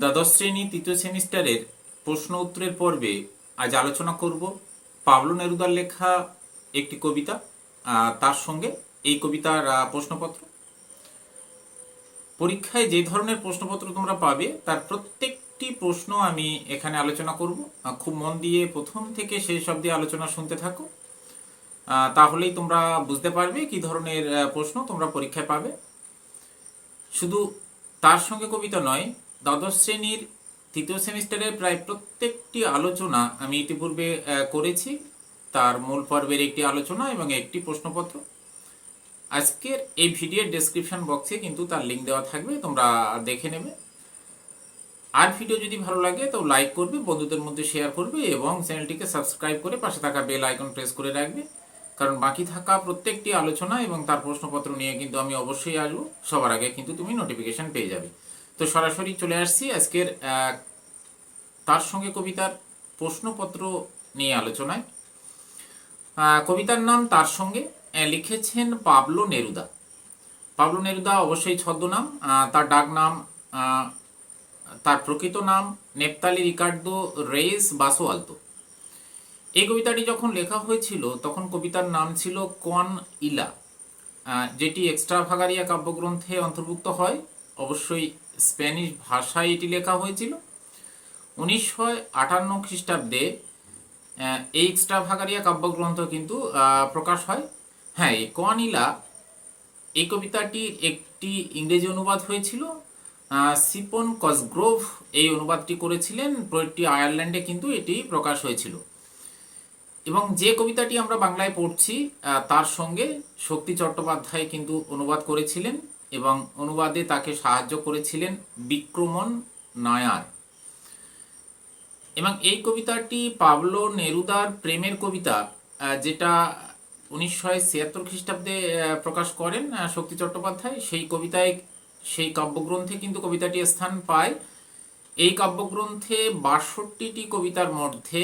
দ্বাদশ শ্রেণি, তৃতীয় সেমিস্টারের প্রশ্ন উত্তরের পর্বে আজ আলোচনা করব। পাবলো নেরুদার লেখা একটি কবিতা তার সঙ্গে এই কবিতার প্রশ্নপত্র। পরীক্ষায় যে ধরনের প্রশ্নপত্র তোমরা পাবে, তার প্রত্যেকটি প্রশ্ন আমি এখানে আলোচনা করব। খুব মন দিয়ে প্রথম থেকে শেষ অবধি আলোচনা শুনতে থাকো। তাহলেই তোমরা বুঝতে পারবে কি ধরনের প্রশ্ন তোমরা পরীক্ষায় পাবে। শুধু তার সঙ্গে কবিতা নয় দ্বাদশ শ্রেণির তৃতীয় সেমিস্টারের প্রায় প্রত্যেকটি আলোচনা আমি ইতিপূর্বে করেছি। তার মূল পর্বের একটি আলোচনা এবং একটি প্রশ্নপত্র। আজকের এই ভিডিওর ডেসক্রিপশন বক্সে কিন্তু তার লিঙ্ক দেওয়া থাকবে, তোমরা দেখে নেবে। আর ভিডিও যদি ভালো লাগে তো লাইক করবে, বন্ধুদের মধ্যে শেয়ার করবে এবং চ্যানেলটিকে সাবস্ক্রাইব করে পাশে থাকা বেল আইকন প্রেস করে রাখবে। কারণ বাকি থাকা প্রত্যেকটি আলোচনা এবং তার প্রশ্নপত্র নিয়ে কিন্তু আমি অবশ্যই আসব। সবার আগে কিন্তু তুমি নোটিফিকেশন পেয়ে যাবে। তো সরাসরি চলে আসছি আজকের তার সঙ্গে কবিতার প্রশ্নপত্র নিয়ে আলোচনায়। কবিতার নাম তার সঙ্গে লিখেছেন পাবলো নেরুদা। পাবলো নেরুদা অবশ্যই ছদ্মনাম তার ডাক নাম তার প্রকৃত নাম নেপতালি রিকার্ডো রেইস বাসোয়ালতো। এই কবিতাটি যখন লেখা হয়েছিল, তখন কবিতার নাম ছিল কন ইলা যেটি এক্সট্রা ভাগারিয়া কাব্যগ্রন্থে অন্তর্ভুক্ত হয়। অবশ্যই স্প্যানিশ ভাষায় এটি লেখা হয়েছিল। উনিশশো আটান্ন খ্রিস্টাব্দে এই এক্সট্রা ভাগারিয়া কাব্যগ্রন্থ কিন্তু প্রকাশ হয়। হ্যাঁ এই কোয়ানিলা, এই কবিতাটির একটি ইংরেজি অনুবাদ হয়েছিল। সিপন কসগ্রোভ এই অনুবাদটি করেছিলেন। প্রয়টি আয়ারল্যান্ডে কিন্তু এটি প্রকাশ হয়েছিল। এবং যে কবিতাটি আমরা বাংলায় পড়ছি তার সঙ্গে শক্তি চট্টোপাধ্যায় কিন্তু অনুবাদ করেছিলেন। এবং অনুবাদে তাকে সাহায্য করেছিলেন বিক্রমন নায়ার। এবং এই কবিতাটি পাবলো নেরুদার প্রেমের কবিতা যেটা উনিশশো ছিয়াত্তর খ্রিস্টাব্দে প্রকাশ করেন শক্তি চট্টোপাধ্যায়। সেই কবিতায়, সেই কাব্যগ্রন্থে কিন্তু কবিতাটি স্থান পায়। এই কাব্যগ্রন্থে বাষট্টিটি কবিতার মধ্যে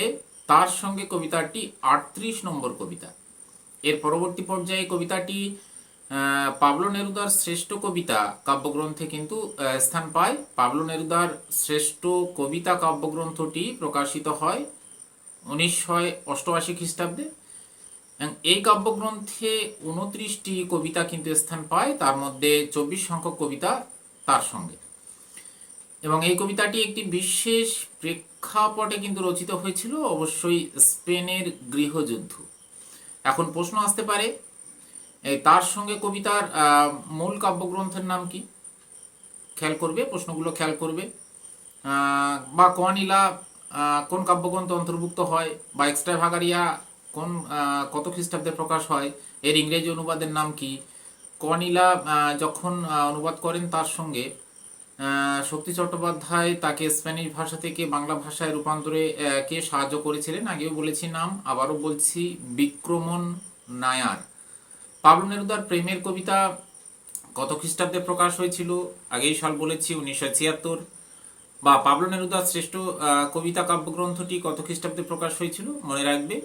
তার সঙ্গে কবিতাটি আটত্রিশ নম্বর কবিতা। এর পরবর্তী পর্যায়ে কবিতাটি পাবলো নেরুদার শ্রেষ্ঠ কবিতা কাব্যগ্রন্থে কিন্তু স্থান পায়। পাবলো নেরুদার শ্রেষ্ঠ কবিতা কাব্যগ্রন্থটি প্রকাশিত হয় উনিশশো অষ্টআশি খ্রিস্টাব্দে। এই কাব্যগ্রন্থে উনত্রিশটি কবিতা কিন্তু স্থান পায়, তার মধ্যে চব্বিশ সংখ্যক কবিতা তার সঙ্গে। এবং এই কবিতাটি একটি বিশেষ প্রেক্ষাপটে কিন্তু রচিত হয়েছিল, অবশ্যই স্পেনের গৃহযুদ্ধ। এখন প্রশ্ন আসতে পারে তার সঙ্গে কবিতার মূল কাব্যগ্রন্থের নাম কি? খেয়াল করবে, প্রশ্নগুলো খেয়াল করবে। বা কোয়ানিলা কোন কাব্যগ্রন্থ অন্তর্ভুক্ত হয়? বা এক্সট্রা ভাগারিয়া, কোন কত খ্রিস্টাব্দে প্রকাশ হয়? এর ইংরেজি অনুবাদের নাম কি? কনিলা যখন অনুবাদ করেন তার সঙ্গে শক্তি চট্টোপাধ্যায় তাকে স্প্যানিশ ভাষা থেকে বাংলা ভাষায় রূপান্তরে কে সাহায্য করেছিলেন? আগেও বলেছি নাম, আবারও বলছি বিক্রমন নায়ার। পাবলো নেরুদার প্রেমের কবিতা কত খ্রিস্টাব্দে প্রকাশ হয়েছিল? আগেই সাল বলেছি, উনিশশো ছিয়াত্তর। বা পাবলো নেরুদার শ্রেষ্ঠ কবিতা কাব্যগ্রন্থটি কত খ্রিস্টাব্দে প্রকাশ হয়েছিল? মনে রাখবে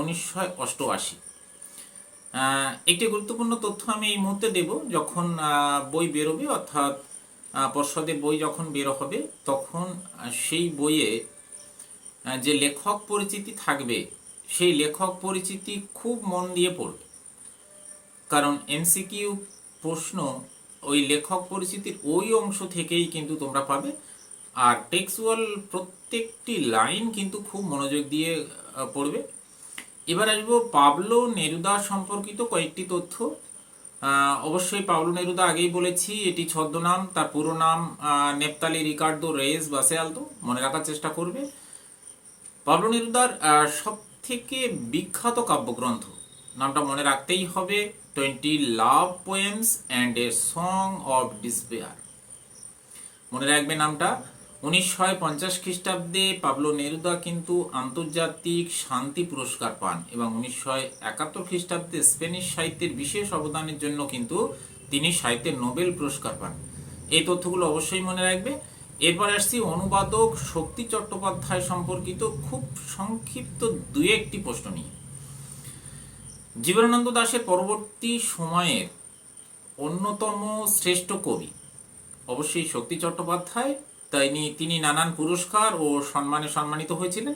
উনিশশো অষ্টআশি। একটি গুরুত্বপূর্ণ তথ্য আমি এই মুহূর্তে দেব, যখন বই বেরোবে, অর্থাৎ পর্ষদে বই যখন বের হবে, তখন সেই বইয়ে যে লেখক পরিচিতি থাকবে, সেই লেখক পরিচিতি খুব মন দিয়ে পড়বে। কারণ এমসিকিউ প্রশ্ন ওই লেখক পরিচিতির ওই অংশ থেকেই কিন্তু তোমরা পাবে। আর টেক্সুয়াল প্রত্যেকটি লাইন কিন্তু খুব মনোযোগ দিয়ে পড়বে। এবার আসব পাবলো নেরুদা সম্পর্কিত কয়েকটি তথ্য। অবশ্যই পাবলো নেরুদা আগেই বলেছি, এটি ছদ্মনাম, তার পুরো নাম নেপতালি রিকার্ডো রেস বাসেয়ালতো, মনে রাখার চেষ্টা করবে। পাবলো নেরুদার সব থেকে বিখ্যাত কাব্যগ্রন্থ, নামটা মনে রাখতেই হবে। Twenty love poems and a song of despair মনে রাখবে নামটা। উনিশশো পঞ্চাশ খ্রিস্টাব্দে পাবলো নেরুদা কিন্তু আন্তর্জাতিক শান্তি পুরস্কার পান এবং উনিশশো একাত্তর খ্রিস্টাব্দে স্পেনিশ সাহিত্যের বিশেষ অবদানের জন্য কিন্তু তিনি সাহিত্যের নোবেল পুরস্কার পান। এই তথ্যগুলো অবশ্যই মনে রাখবে। এরপর আসছি অনুবাদক শক্তি চট্টোপাধ্যায় সম্পর্কিত খুব সংক্ষিপ্ত দুই একটি প্রশ্ন নিয়ে। জীবনানন্দ দাশের পরবর্তী সময়ের অন্যতম শ্রেষ্ঠ কবি অবশ্যই শক্তি চট্টোপাধ্যায়। তাই তিনি নানান পুরস্কার ও সম্মানে সম্মানিত হয়েছিলেন।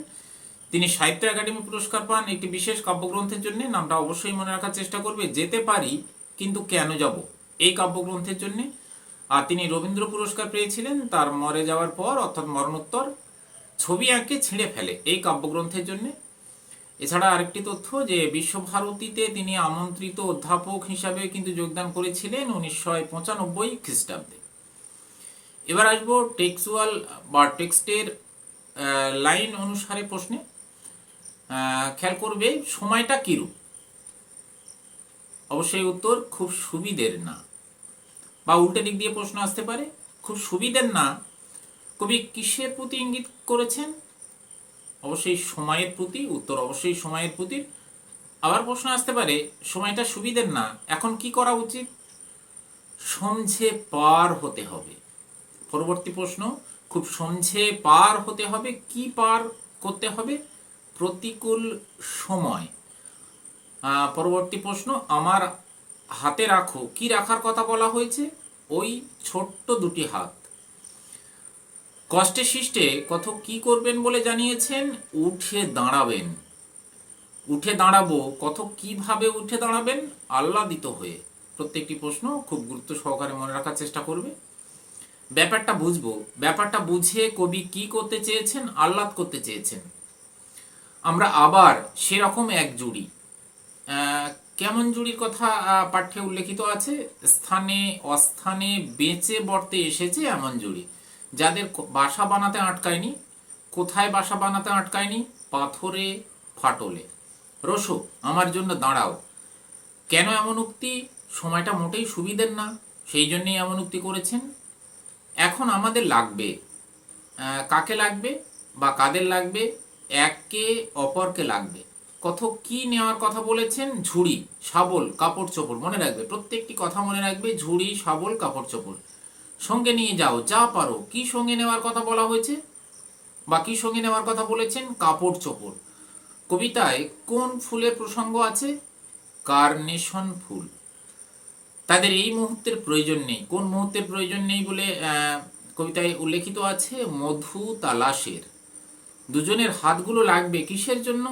তিনি সাহিত্য একাডেমি পুরস্কার পান। একটি বিশেষ কাব্যগ্রন্থের জন্য নামটা অবশ্যই মনে রাখার চেষ্টা করবে। যেতে পারি, কিন্তু কেন যাব? এই কাব্যগ্রন্থের জন্য। আর তিনি রবীন্দ্র পুরস্কার পেয়েছিলেন। তার মরে যাওয়ার পর, অর্থাৎ মরণোত্তর, ছবি আঁকে ছিঁড়ে ফেলে। এই কাব্যগ্রন্থের জন্য এছাড়া আরেকটি তথ্য যে বিশ্বভারতীতে তিনি আমন্ত্রিত অধ্যাপক হিসাবে কিন্তু যোগদান করেছিলেন উনিশশো পঁচানব্বই খ্রিস্টাব্দে। এবার আসব টেক্সুয়াল বা টেক্সটের লাইন অনুসারে প্রশ্নে। খেয়াল করবে সময়টা কিরূপ? অবশ্যই উত্তর, খুব সুবিধের না। বা উল্টে দিক দিয়ে প্রশ্ন আসতে পারে, খুব সুবিধের না। কবি কিসের প্রতি ইঙ্গিত করেছেন? অবশ্যই সময়ের প্রতি, উত্তর অবশ্যই সময়ের প্রতি। আবার প্রশ্ন আসতে পারে, সময়টা সুবিধের না, এখন কি করা উচিত? সমঝে পার হতে হবে। পরবর্তী প্রশ্ন, খুব সমঝে পার হতে হবে, কি পার করতে হবে? প্রতিকূল সময়। পরবর্তী প্রশ্ন, আমার হাতে রাখো, কি রাখার কথা বলা হয়েছে? ওই ছোট্ট দুটি হাত। কষ্টে সৃষ্টে কত কি করবেন বলে জানিয়েছেন? উঠে দাঁড়াবেন। উঠে দাঁড়াবো কত কীভাবে উঠে দাঁড়াবেন? আহ্লাদিত হয়ে। প্রত্যেকটি প্রশ্ন খুব গুরুত্ব সহকারে মনে রাখার চেষ্টা করবে। ব্যাপারটা বুঝব। ব্যাপারটা বুঝে কবি কি করতে চেয়েছেন? আহ্লাদ করতে চেয়েছেন। আমরা আবার সেরকম এক জুড়ি। কেমন জুড়ির কথা পাঠ্যে উল্লেখিত আছে? স্থানে অস্থানে বেঁচে বর্তে এসেছে এমন জুড়ি। যাদের বাসা বানাতে আটকায়নি, কোথায় বাসা বানাতে আটকায়নি? পাথরে, ফাটলে। রসো, আমার জন্য দাঁড়াও। কেন এমন উক্তি? সময়টা মোটেই সুবিধের না। সেই জন্যেই এমন উক্তি করেছেন। এখন আমাদের লাগবে কাকে লাগবে বা কাদের লাগবে? একে অপরকে লাগবে। কত কি নেওয়ার কথা বলেছেন? ঝুড়ি, শাবল, কাপড় চোপড়, মনে রাখবে। প্রত্যেকটি কথা মনে রাখবে, ঝুড়ি, শাবল, কাপড় চোপড়। সঙ্গে নিয়ে যাও, যা পারো। কি সঙ্গে নেওয়ার কথা বলা হয়েছে? বা কি সঙ্গে নেওয়ার কথা বলেছেন? কাপড় চোপড়। কবিতায় কোন ফুলের প্রসঙ্গ আছে? কার্নেশন ফুল। তাদের এই মুহূর্তের প্রয়োজন নেই। কোন মুহূর্তের প্রয়োজন নেই বলে কবিতায় উল্লেখিত আছে? মধু তালাশের। দুজনের হাতগুলো লাগবে কিসের জন্য?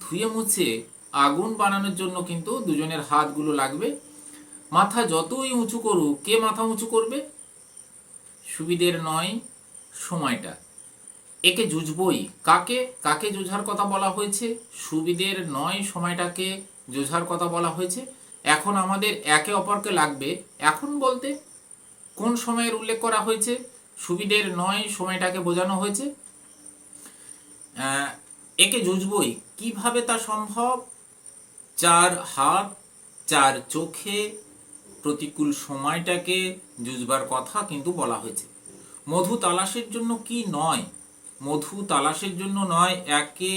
ধুয়ে মুছে আগুন বানানোর জন্য কিন্তু দুজনের হাতগুলো লাগবে। মাথা যতই উঁচু করুক, কে মাথা উঁচু করবে? সুবিধের নয়, সময়টা। একে জুঝবই কাকে? কাকে জুঝার কথা বলা হয়েছে? সুবিধের নয়, সময়টাকে জুঝার কথা বলা হয়েছে। এখন আমাদের একে অপরকে লাগবে এখন বলতে কোন সময়ের উল্লেখ করা হয়েছে? সুবিধের নয়, সময়টাকে বোঝানো হয়েছে। একে জুঝবই কীভাবে তা সম্ভব? চার হাত, চার চোখে প্রতিকূল সময়টাকে জুঝবার কথা কিন্তু বলা হয়েছে। মধু তালাশের জন্য কি নয়? মধু তালাশের জন্য নয়, একে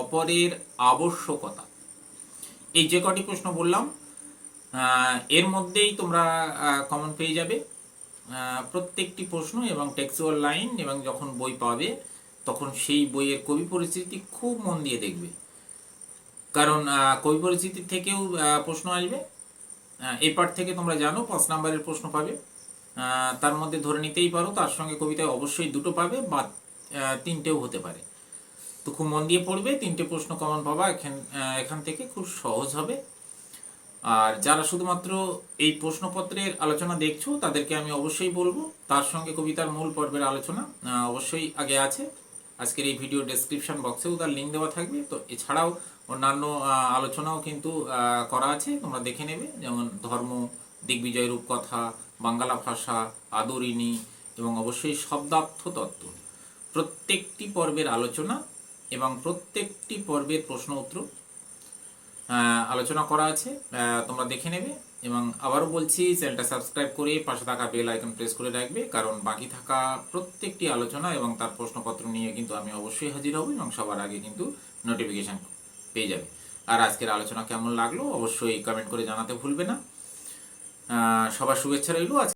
অপরের আবশ্যকতা। এই যে কটি প্রশ্ন বললাম এর মধ্যেই তোমরা কমন পেয়ে যাবে। প্রত্যেকটি প্রশ্ন এবং টেক্সুয়াল লাইন এবং যখন বই পাবে, তখন সেই বইয়ের কবি পরিস্থিতি খুব মন দিয়ে দেখবে। কারণ কবি পরিস্থিতি থেকেও প্রশ্ন আসবে। এই পার্ট থেকে তোমরা জানো, পাঁচ নাম্বারের প্রশ্ন পাবে। তার মধ্যে ধরে নিতেই পারো, তার সঙ্গে কবিতায় অবশ্যই দুটো পাবে বা তিনটেও হতে পারে। তো খুব মন দিয়ে পড়বে, তিনটে প্রশ্ন কমন পাবা, এখান এখান থেকে খুব সহজ হবে। আর যারা শুধুমাত্র এই প্রশ্নপত্রের আলোচনা দেখছ, তাদেরকে আমি অবশ্যই বলব, তার সঙ্গে কবিতার মূল পর্বের আলোচনা অবশ্যই আগে আছে। আজকের এই ভিডিও ডেসক্রিপশন বক্সেও তার লিঙ্ক দেওয়া থাকবে। তো এছাড়াও অন্যান্য আলোচনাও কিন্তু করা আছে, তোমরা দেখে নেবে। যেমন ধর্ম, দিগ্বিজয় রূপকথা বাংলা ভাষা, আদরিণী এবং অবশ্যই শব্দার্থ তত্ত্ব। প্রত্যেকটি পর্বের আলোচনা এবং প্রত্যেকটি পর্বের প্রশ্ন উত্তর আলোচনা করা আছে তোমরা দেখে নেবে। এবং আবারও বলছি, চ্যানেলটা সাবস্ক্রাইব করে পাশে থাকা বেল আইকন প্রেস করে রাখবে, কারণ বাকি থাকা প্রত্যেকটি আলোচনা এবং তার প্রশ্নপত্র নিয়ে কিন্তু আমি অবশ্যই হাজির হব এবং সবার আগে কিন্তু নোটিফিকেশন পেয়ে যাবে। আর আজকের আলোচনা কেমন লাগল অবশ্যই কমেন্ট করে জানাতে ভুলবে না। সবার শুভেচ্ছা রইল আজ